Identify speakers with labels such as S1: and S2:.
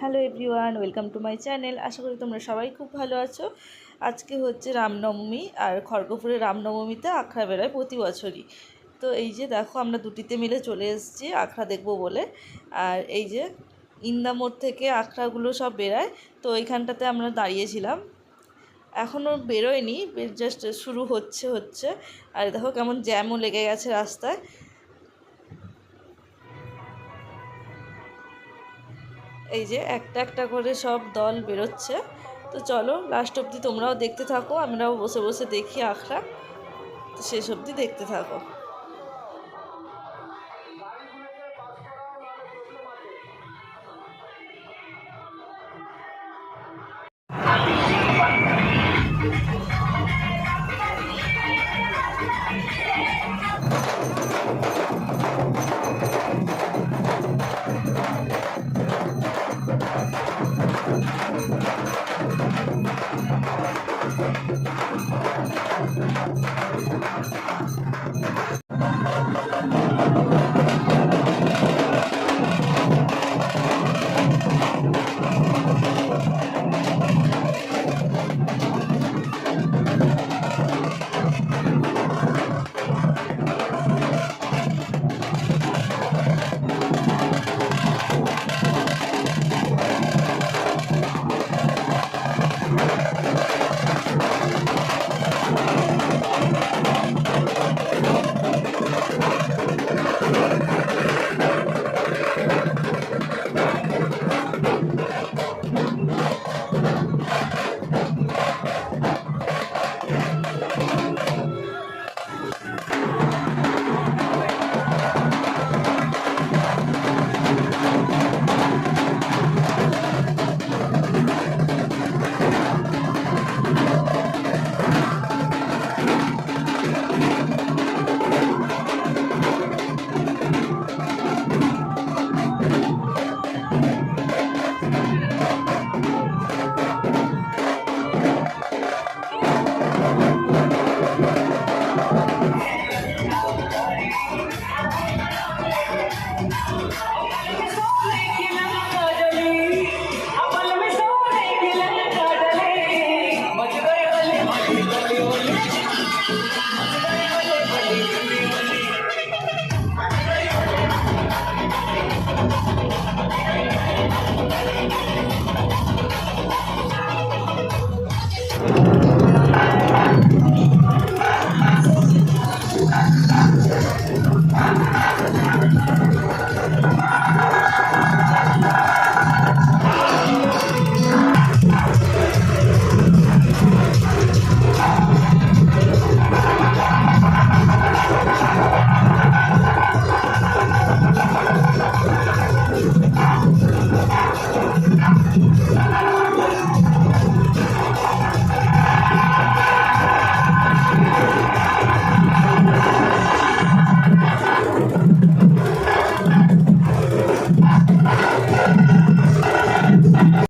S1: Hello everyone, welcome to my channel. আশা করি তোমরা সবাই খুব ভালো আছো। আজকে হচ্ছে রামনবমী আর খড়গপুরে রামনবমীতে আখড়া বেরোয় প্রতি বছরই। তো এই যে দেখো, আমরা দুটিতে মিলে চলে এসেছি আখড়া দেখব বলে। আর এই যে ইন্দামোড় থেকে আখড়াগুলো সব বেরায়, তো এইখানটাতে আমরা দাঁড়িয়েছিলাম। এখনও বেরোয়নি জাস্ট শুরু হচ্ছে হচ্ছে। আর দেখো কেমন জ্যামও লেগে গেছে রাস্তায়। এই যে একটা একটা করে সব দল বেরোচ্ছে। তো চলো লাস্ট অবধি তোমরাও দেখতে থাকো, আমরাও বসে বসে দেখি আখড়া। তো শেষ অবধি দেখতে থাকো।